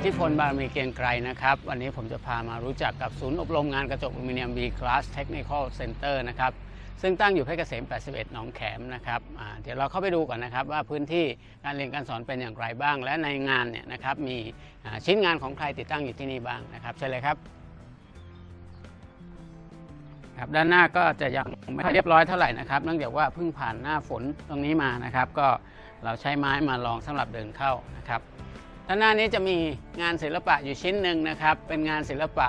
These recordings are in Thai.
ทธิพลบารมีเกียงไกรนะครับ วันนี้ผมจะพามารู้จักกับศูนย์อบรมงานกระจกอลูมิเนียม B Class Technical Center นะครับ ซึ่งตั้งอยู่เพชรเกษม 81 หนองแขมนะครับเดี๋ยวเราเข้าไปดูก่อนนะครับ ว่าพื้นที่การเรียนการสอนเป็นอย่างไรบ้าง และในงานเนี่ยนะครับมีชิ้นงานของใครติดตั้งอยู่ที่นี่บ้างนะครับเชิญเลยครับครับด้านหน้าก็จะยังไม่ค่อยเรียบร้อยเท่าไหร่นะครับเนื่องจากว่าเพิ่งผ่านหน้าฝนตรงนี้มานะครับ ก็เราใช้ไม้มาลองสำหรับเดินเข้านะครับ ด้านหน้านี้จะมีงานศิลปะอยู่ชิ้นหนึ่งนะครับ เป็นงานศิลปะ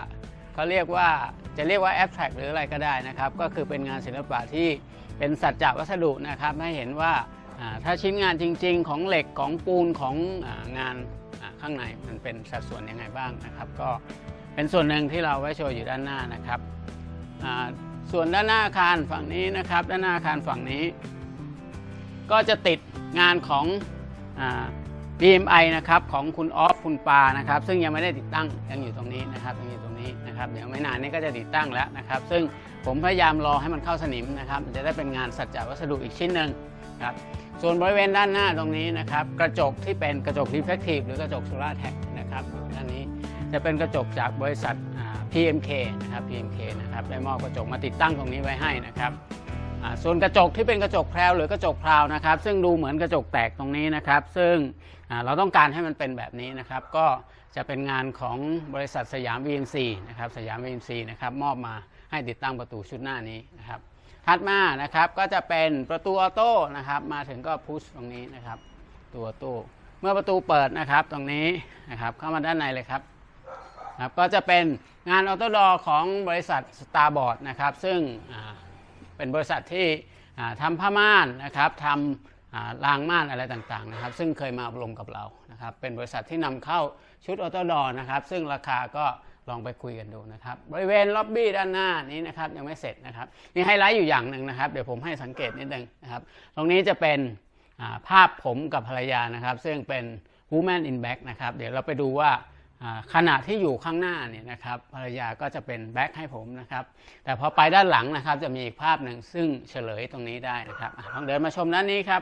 เขาเรียกว่าจะเรียกว่าแอบสแตรกหรืออะไรก็ได้นะครับ ก็คือเป็นงานศิลปะที่เป็นสัจจะวัสดุนะครับ ให้เห็นว่าถ้าชิ้นงานจริง ๆ ของเหล็กของปูนของงานข้างในมันเป็นสัดส่วนยังไงบ้างนะครับ ก็เป็นส่วนหนึ่งที่เราไว้โชว์อยู่ด้านหน้านะครับส่วนด้านหน้าอาคารฝั่งนี้นะครับ ด้านหน้าอาคารฝั่งนี้ ก็จะติดงานของ BMI นะครับของคุณออฟคุณปานะครับซึ่งยังไม่ได้ติดตั้งยังอยู่ตรงนี้นะครับยังอยู่ตรงนี้นะครับเดี๋ยวไม่นานนี้ก็จะติดตั้งแล้วนะครับ ซึ่งผมพยายามรอให้มันเข้าสนิมนะครับจะได้เป็นงานสัจจะวัสดุอีกชิ้นหนึ่งครับส่วนบริเวณด้านหน้าตรงนี้นะครับกระจกที่เป็นกระจก reflective หรือกระจก solar tech นะครับด้านนี้จะเป็นกระจกจากบริษัทอ่า PMK นะครับ PMK นะครับได้มอบกระจกมาติดตั้งตรงนี้ไว้ให้นะครับ ส่วนกระจกที่เป็นกระจกแพรวหรือกระจกพราวนะครับ ซึ่งดูเหมือนกระจกแตกตรงนี้นะครับ ซึ่งเราต้องการให้มันเป็นแบบนี้นะครับ ก็จะเป็นงานของบริษัทสยาม VNC นะครับสยาม VNC นะครับมอบมาให้ติดตั้งประตูชุดหน้านี้นะครับถัดมานะครับก็จะเป็นประตูออโต้นะครับมาถึงก็พุชตรงนี้นะครับ ตัวออโต้เมื่อประตูเปิดนะครับตรงนี้นะครับเข้ามาด้านในเลยครับครับก็จะเป็นงานออโตดอของบริษัท Starboard นะครับ ซึ่ง เป็นบริษัทที่อ่าทำผ้าม่านนะครับทำอ่ารางม่านอะไรต่างๆนะครับ ซึ่งเคยมาอบรมกับเรานะครับ เป็นบริษัทที่นำเข้าชุดออโตดอนะครับ ซึ่งราคาก็ลองไปคุยกันดูนะครับ บริเวณล็อบบี้ด้านหน้านี้นะครับยังไม่เสร็จนะครับมีไฮไลท์อยู่อย่างหนึ่งนะครับ เดี๋ยวผมให้สังเกตนิดนึงนะครับ ตรงนี้จะเป็นภาพผมกับภรรยานะครับ ซึ่งเป็น woman in back นะครับ เดี๋ยวเราไปดูว่า ขณะที่อยู่ข้างหน้าเนี่ยนะครับภรรยาก็จะเป็นแบ็คให้ผมนะครับ แต่พอไปด้านหลังนะครับ จะมีอีกภาพหนึ่งซึ่งเฉลยตรงนี้ได้นะครับลองเดินมาชมด้านนี้ครับ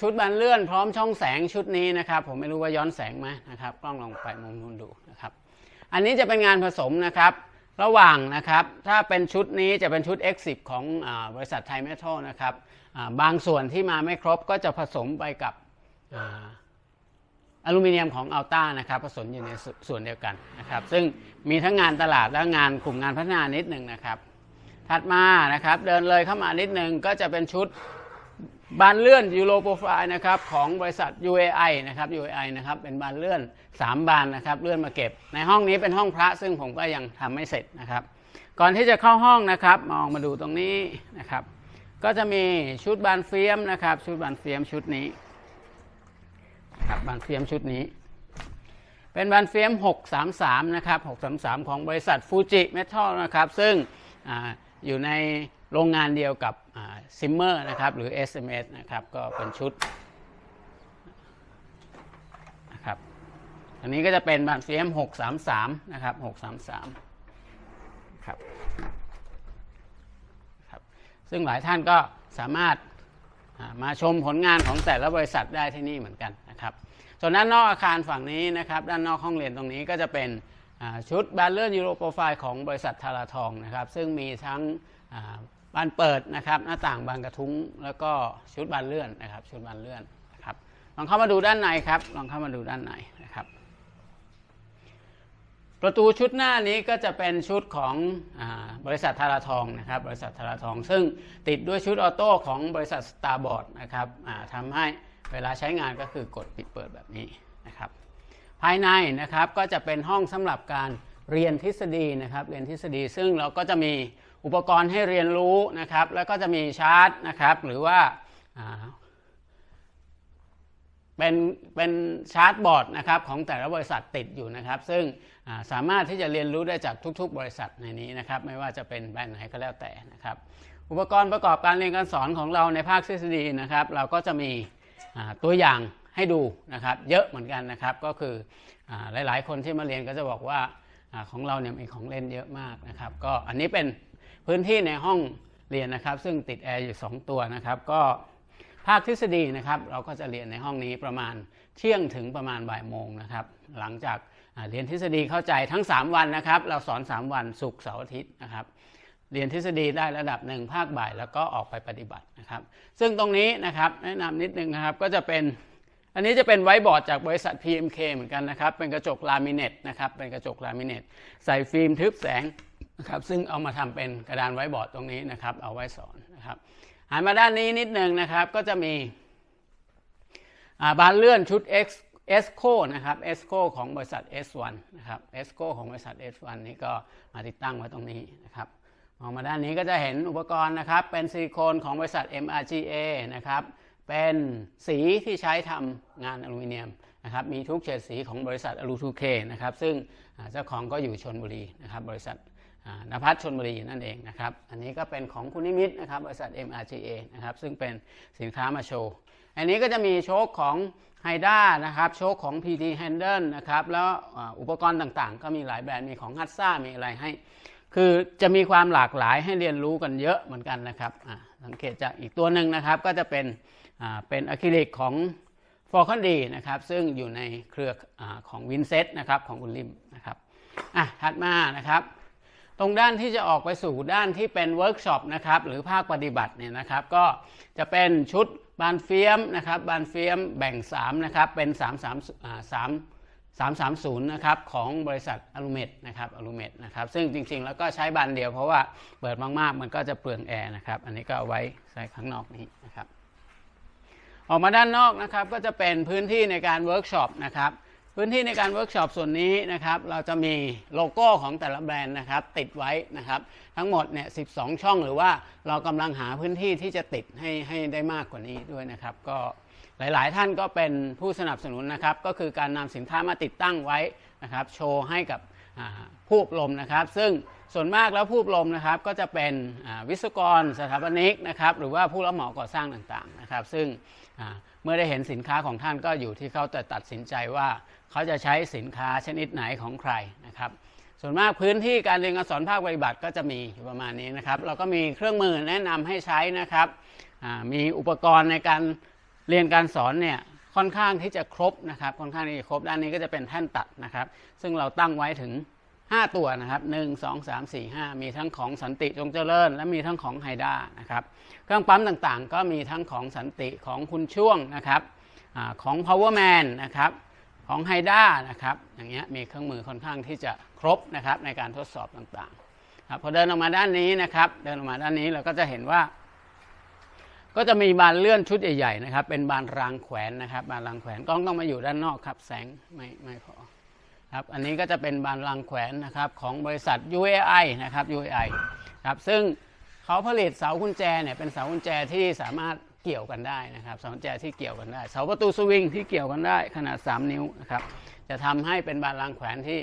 ชุดบานเลื่อนพร้อมช่องแสงชุดนี้นะครับ ผมไม่รู้ว่าย้อนแสงไหมนะครับกล้องลองไปมุมนู้นดูนะครับ อันนี้จะเป็นงานผสมนะครับ ระหว่างนะครับ ถ้าเป็นชุดนี้จะเป็นชุด X10 ของอบริษัทไทยเมทัลนะครับบางส่วนที่มาไม่ครบก็จะผสมไปกับ อลูมิเนียมของอัลต้านะครับผสมอยู่ในสส่วนเดียวกันนะครับซึ่งมีทั้งงานตลาดและงานกลุ่มงานพัฒนานิดหนึ่งนะครับ ถัดมานะครับเดินเลยเข้ามานิดหนึ่งก็จะเป็นชุดบานเลื่อนยูโรโปรไฟล์นะครับของบริษัท UAI นะครับ UAI นะครับเป็นบานเลื่อน 3 บานนะครับเลื่อนมาเก็บ ในห้องนี้เป็นห้องพระซึ่งผมก็ยังทำไม่เสร็จนะครับ ก่อนที่จะเข้าห้องนะครับมองมาดูตรงนี้นะครับ ก็จะมีชุดบานเฟียมนะครับชุดบานเฟียมชุดนี้ ครับบานเฟียมชุดนี้ เป็นบานเฟียม 633 นะครับ 633 ของบริษัทฟูจิเมทัลนะครับ ซึ่งออยู่ในโรงงานเดียวกับซิมเมอร์นะครับ หรือ SMS นะครับ ก็เป็นชุดนะครับอันนี้ก็จะเป็นบานเฟียม 633 นะครับ 633 ครับครับ ซึ่งหลายท่านก็สามารถ มาชมผลงานของแต่ละบริษัทได้ที่นี่เหมือนกันนะครับ ส่วนด้านนอกอาคารฝั่งนี้นะครับด้านนอกห้องเรียนตรงนี้ก็จะเป็นชุดบานเลื่อนยูโรโปรไฟล์ของบริษัททาราทองนะครับ ซึ่งมีทั้งบานเปิดนะครับ หน้าต่างบานกระทุ้ง แล้วก็ชุดบานเลื่อนนะครับ ชุดบานเลื่อนนะครับลองเข้ามาดูด้านในครับ ลองเข้ามาดูด้านในนะครับ ประตูชุดหน้านี้ก็จะเป็นชุดของอบริษัททาราทองนะครับบริษัททาราทอง ซึ่งติดด้วยชุดออโต้ของบริษัทสตาร์บอร์ดนะครับทำให้เวลาใช้งานก็คือกดปิดเปิดแบบนี้นะครับภายในนะครับก็จะเป็นห้องสำหรับการเรียนทฤษฎีนะครับเรียนทฤษฎีซึ่งเราก็จะมีอุปกรณ์ให้เรียนรู้นะครับแล้วก็จะมีชาร์จนะครับหรือว่า เป็นเป็นชาร์ตบอร์ดนะครับของแต่ละบริษัทติดอยู่นะครับ ซึ่งสามารถที่จะเรียนรู้ได้จากทุก ๆ บริษัทในนี้นะครับไม่ว่าจะเป็นแบรนด์ไหนก็แล้วแต่นะครับ อุปกรณ์ประกอบการเรียนการสอนของเราในภาคทฤษฎีนะครับ เราก็จะมีตัวอย่างให้ดูนะครับ เยอะเหมือนกันนะครับ ก็คืออหลาย ๆ คนที่มาเรียนก็จะบอกว่าอของเราเนี่ยมีของเล่นเยอะมากนะครับ ก็อันนี้เป็นพื้นที่ในห้องเรียนนะครับ ซึ่งติดแอร์อยู่ 2 ตัวนะครับ ก็ ภาคทฤษฎีนะครับ เราก็จะเรียนในห้องนี้ประมาณเที่ยงถึงประมาณบ่ายโมงนะครับ หลังจากเรียนทฤษฎีเข้าใจทั้ง 3 วันนะครับ เราสอน 3 วันศุกร์เสาร์อาทิตย์นะครับ เรียนทฤษฎีได้ระดับหนึ่งภาคบ่ายแล้วก็ออกไปปฏิบัตินะครับ ซึ่งตรงนี้นะครับแนะนำนิดนึงนะครับก็จะเป็นอันนี้จะเป็นไวท์บอร์ดจากบริษัท PMK เหมือนกันนะครับ เป็นกระจกลามิเนตนะครับเป็นกระจกลามิเนตใส่ฟิล์มทึบแสงนะครับซึ่งเอามาทำเป็นกระดานไวท์บอร์ดตรงนี้นะครับเอาไว้สอนนะครับ หันมาด้านนี้นิดนึงนะครับ ก็จะมีบานเลื่อนชุด X e s c o นะครับ e s c o ของบริษัท S1 นะครับ e s c o ของบริษัท S1 นี่ก็มาติดตั้งไว้ตรงนี้นะครับมองมาด้านนี้ก็จะเห็นอุปกรณ์นะครับ เป็นซิลิโคนของบริษัท MRGA นะครับ เป็นสีที่ใช้ทำงานอลูมิเนียม นะครับมีทุกเฉดสีของบริษัทอลูทูเคนะครับซึ่งเจ้าของก็อยู่ชนบุรีนะครับบริษัทนภัสชนบุรีนั่นเองนะครับอันนี้ก็เป็นของคุณนิมิตนะครับบริษัท MRGA นะครับซึ่งเป็นสินค้ามาโชว์อันนี้ก็จะมีโชคของไฮด้านะครับโชคของ PT Handle นะครับแล้วอุปกรณ์ต่างๆ ก็มีหลายแบรนด์มีของฮัตซ่ามีอะไรให้ คือจะมีความหลากหลายให้เรียนรู้กันเยอะเหมือนกันนะครับสังเกตจากอีกตัวหนึ่งนะครับก็จะเป็นเป็นอะคริลิกของ ฟอร์คอนดีนะครับซึ่งอยู่ในเครืออของวินเซตนะครับของคุลิมนะครับอะถัดมานะครับตรงด้านที่จะออกไปสู่ด้านที่เป็นเวิร์กช็อปนะครับหรือภาคปฏิบัติเนี่ยนะครับก็จะเป็นชุดบานเฟียมนะครับบานเฟียมแบ่ง3นะครับเป็น 3 3อ่า3 330 นะครับของบริษัทอลูเมตนะครับอลูเมตนะครับซึ่งจริงๆ แล้วก็ใช้บานเดียวเพราะว่าเปิดมากๆ มันก็จะเปลืองแอร์นะครับ อันนี้ก็เอาไว้ใส่ข้างนอกนี้นะครับ ออกมาด้านนอกนะครับก็จะเป็นพื้นที่ในการเวิร์กช็อปนะครับพื้นที่ในการเวิร์กช็อปส่วนนี้นะครับเราจะมีโลโก้ของแต่ละแบรนด์นะครับติดไว้นะครับทั้งหมดเนี่ย12ช่องหรือว่าเรากำลังหาพื้นที่ที่จะติดให้ให้ได้มากกว่านี้ด้วยนะครับ ก็หลาย ๆ ท่านก็เป็นผู้สนับสนุนนะครับ ก็คือการนำสินค้ามาติดตั้งไว้นะครับโชว์ให้กับผู้อบรมนะครับ ซึ่ง ส่วนมากแล้วผู้อบรมนะครับก็จะเป็นวิศวกรสถาปนิกนะครับหรือว่าผู้รับเหมาก่อสร้างต่างๆนะครับ ซึ่งเมื่อได้เห็นสินค้าของท่านก็อยู่ที่เขาจะตัดสินใจว่าเขาจะใช้สินค้าชนิดไหนของใครนะครับ ส่วนมากพื้นที่การเรียนการสอนภาคปฏิบัติก็จะมีอยู่ประมาณนี้นะครับ เราก็มีเครื่องมือแนะนำให้ใช้นะครับมีอุปกรณ์ในการเรียนการสอนเนี่ยค่อนข้างที่จะครบนะครับค่อนข้างที่จะครบด้านนี้ก็จะเป็นแท่นตัดนะครับ ซึ่งเราตั้งไว้ถึง 5 ตัวนะครับ1 2 3 4 5 มีทั้งของสันติจงเจริญ และมีทั้งของไฮด้านะครับ เครื่องปั๊มต่างๆ ก็มีทั้งของสันติของคุณช่วงนะครับอของ Powerman นะครับของไฮด้านะครับอย่างเงี้ยมีเครื่องมือค่อนข้างที่จะครบนะครับในการทดสอบต่างๆครับพอเดินออกมาด้านนี้นะครับ เดินออกมาด้านนี้เราก็จะเห็นว่า ก็จะมีบานเลื่อนชุดใหญ่ๆนะครับ เป็นบานรางแขวนนะครับ บานรางแขวนกล้องต้องมาอยู่ด้านนอกครับ แสงไม่ไม่พอ ครับอันนี้ก็จะเป็นบานรางแขวนนะครับของบริษัท UAI นะครับ UAI ครับซึ่งเขาผลิตเสากุญแจเนี่ยเป็นเสากุญแจที่สามารถเกี่ยวกันได้นะครับเสากุญแจที่เกี่ยวกันได้ เสาประตูสวิงที่เกี่ยวกันได้ขนาด 3 นิ้วนะครับจะทำให้เป็นบานรางแขวนที่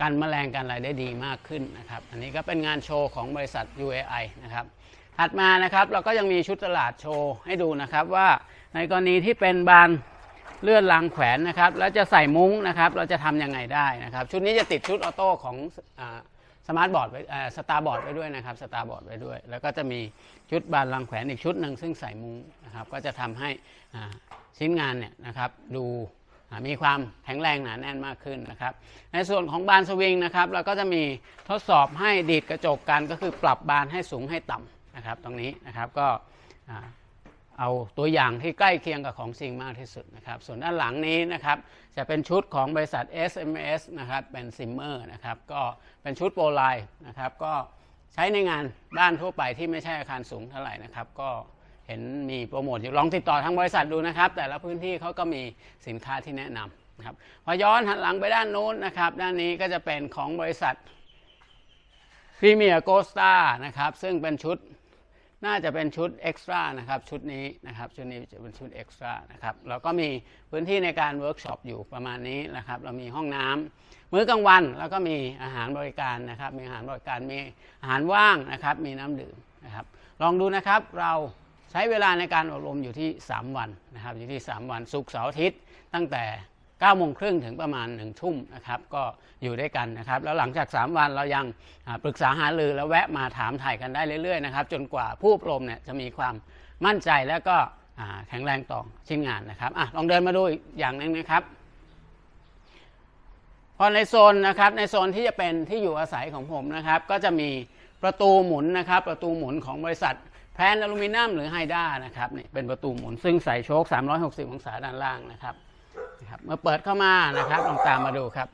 กันแมลงกันอะไรได้ดีมากขึ้นนะครับอันนี้ก็เป็นงานโชว์ของบริษัท UAI นะครับถัดมานะครับเราก็ยังมีชุดตลาดโชว์ให้ดูนะครับว่าในกรณีที่เป็นบาน เลื่อนรางแขวนนะครับ แล้วจะใส่มุ้งนะครับ เราจะทำยังไงได้นะครับ ชุดนี้จะติดชุดออโต้ของสมาร์ทบอร์ดไว้สตาร์บอร์ดไว้ด้วยนะครับสตาร์บอร์ดไว้ด้วย แล้วก็จะมีชุดบานรางแขวนอีกชุดหนึ่งซึ่งใส่มุ้งนะครับ ก็จะทำให้ชิ้นงานเนี่ยนะครับดูมีความแข็งแรงหนาแน่นมากขึ้นนะครับ ในส่วนของบานสวิงนะครับ เราก็จะมีทดสอบให้ดีดกระจกกันก็คือปรับบานให้สูงให้ต่ำนะครับ ตรงนี้นะครับก็ เอาตัวอย่างที่ใกล้เคียงกับของจริงมากที่สุดนะครับ ส่วนด้านหลังนี้นะครับจะเป็นชุดของบริษัท SMS นะครับเป็นซิมเมอร์นะครับก็เป็นชุดโปรไลน์นะครับก็ใช้ในงานบ้านทั่วไปที่ไม่ใช่อาคารสูงเท่าไหร่นะครับ ก็เห็นมีโปรโมทอยู่ลองติดต่อทางบริษัทดูนะครับ แต่ละพื้นที่เขาก็มีสินค้าที่แนะนำนะครับพอย้อนหันหลังไปด้านโน้นนะครับ ด้านนี้ก็จะเป็นของบริษัทพรีเมียร์โกสตานะครับซึ่งเป็นชุด น่าจะเป็นชุดเอ็กซ์ตร้านะครับชุดนี้นะครับชุดนี้จะเป็นชุดเอ็กซ์ตร้านะครับเราก็มีพื้นที่ในการเวิร์กช็อปอยู่ประมาณนี้นะครับ เรามีห้องน้ำมื้อกลางวันแล้วก็มีอาหารบริการนะครับ มีอาหารบริการมีอาหารว่างนะครับ มีน้ำดื่มนะครับ ลองดูนะครับเราใช้เวลาในการอบรมอยู่ที่ 3 วันนะครับ อยู่ที่ 3 วันศุกร์เสาร์อาทิตย์ตั้งแต่ 9โมงครึ่งถึงประมาณ1ทุ่มนะครับก็อยู่ด้วยกันนะครับ แล้วหลังจาก 3 วันเรายังปรึกษาหารือแล้วแวะมาถามถ่ายกันได้เรื่อยๆนะครับจนกว่าผู้อบรมเนี่ยจะมีความมั่นใจแล้วก็แข็งแรงต่อชิ้นงานนะครับอะลองเดินมาดูอีกอย่างหนึ่งนะครับพอในโซนนะครับในโซนที่จะเป็นที่อยู่อาศัยของผมนะครับก็จะมีประตูหมุนนะครับประตูหมุนของบริษัทแพนอลูมิเนียมหรือไฮด้านะครับนี่เป็นประตูหมุนซึ่งใส่โชค 360 องศาด้านล่างนะครับ นะครับเมื่อเปิดเข้ามานะครับลองตามมาดูครับ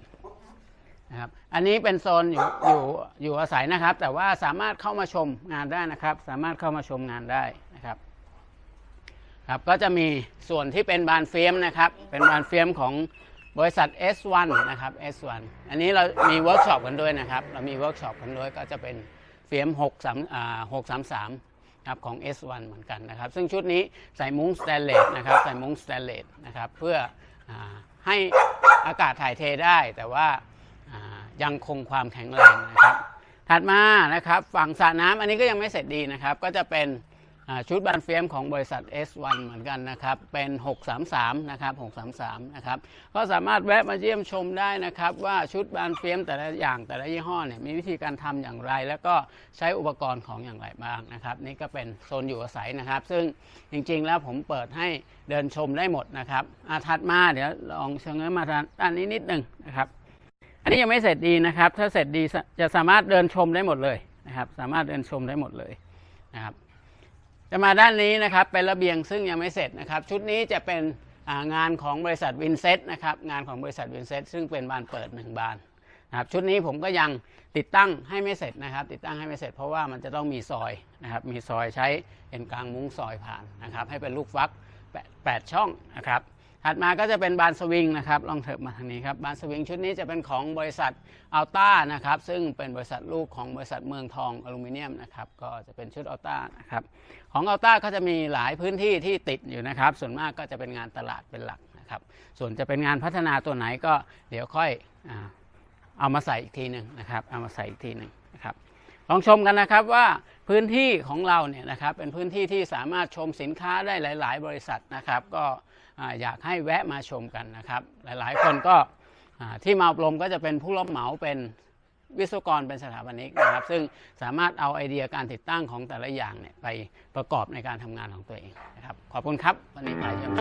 นะครับ อันนี้เป็นโซนอยู่อยู่อยู่อาศัยนะครับ แต่ว่าสามารถเข้ามาชมงานได้นะครับ สามารถเข้ามาชมงานได้นะครับครับก็จะมีส่วนที่เป็นบานเฟียมนะครับ เป็นบานเฟียมของบริษัท S1 นะครับ S1 อันนี้เรามีเวิร์กช็อปกันด้วยนะครับ เรามีเวิร์กช็อปกันด้วยก็จะเป็นเฟียม6 3อ่า633ครับของ S1 เหมือนกันนะครับ ซึ่งชุดนี้ใส่มุ้งสแตนเลสนะครับ ใส่มุ้งสแตนเลสนะครับ เพื่อ ให้อากาศถ่ายเทได้แต่ว่ายังคงความแข็งแรงนะครับ ถัดมานะครับ ฝั่งสระน้ำอันนี้ก็ยังไม่เสร็จดีนะครับ ก็จะเป็น ชุดบานเฟียมของบริษัท S1 เหมือนกันนะครับ เป็น 633 นะครับ 633 นะครับ ก็สามารถแวะมาเยี่ยมชมได้นะครับ ว่าชุดบานเฟียมแต่ละอย่างแต่ละยี่ห้อเนี่ยมีวิธีการทำอย่างไร แล้วก็ใช้อุปกรณ์ของอย่างไรบ้างนะครับ นี่ก็เป็นโซนอยู่อาศัยนะครับ ซึ่งจริงๆแล้วผมเปิดให้เดินชมได้หมดนะครับอาถัดมาเดี๋ยวลองเชิญมาทาด้านนี้นิดหนึงนะครับ อันนี้ยังไม่เสร็จดีนะครับ ถ้าเสร็จดีจะสามารถเดินชมได้หมดเลยนะครับ สามารถเดินชมได้หมดเลยนะครับ จะมาด้านนี้นะครับเป็นระเบียงซึ่งยังไม่เสร็จนะครับ ชุดนี้จะเป็นงานของบริษัทวินเซตนะครับงานของบริษัทวินเซตซึ่งเป็นบานเปิดหนึ่งบานนะครับชุดนี้ผมก็ยังติดตั้งให้ไม่เสร็จนะครับ ติดตั้งให้ไม่เสร็จเพราะว่ามันจะต้องมีซอยนะครับมีซอยใช้เอ็นกลางมุ้งซอยผ่านนะครับให้เป็นลูกฟักแปดแปดช่องนะครับ ถัดมาก็จะเป็นบานสวิงนะครับลองเถิบมาทางนี้ครับบานสวิงชุดนี้จะเป็นของบริษัทอัลต้านะครับซึ่งเป็นบริษัทลูกของบริษัทเมืองทองอลูมิเนียมนะครับก็จะเป็นชุดอัลต้านะครับของอัลต้าก็จะมีหลายพื้นที่ที่ติดอยู่นะครับ ส่วนมากก็จะเป็นงานตลาดเป็นหลักนะครับ ส่วนจะเป็นงานพัฒนาตัวไหนก็เดี๋ยวค่อยเอามาใส่อีกทีหนึ่งนะครับเอามาใส่อีกทีหนึ่งนะครับ ลองชมกันนะครับว่าพื้นที่ของเราเนี่ยนะครับเป็นพื้นที่ที่สามารถชมสินค้าได้หลาย ๆ บริษัทนะครับ ก็อยากให้แวะมาชมกันนะครับ หลายๆ คนก็ที่มาอบรมก็จะเป็นผู้รับเหมาเป็นวิศวกรเป็นสถาปนิกนะครับ ซึ่งสามารถเอาไอเดียการติดตั้งของแต่ละอย่างเนี่ยไปประกอบในการทำงานของตัวเองนะครับ ขอบคุณครับ วันนี้ไปเยี่ยมช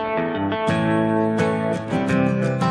ม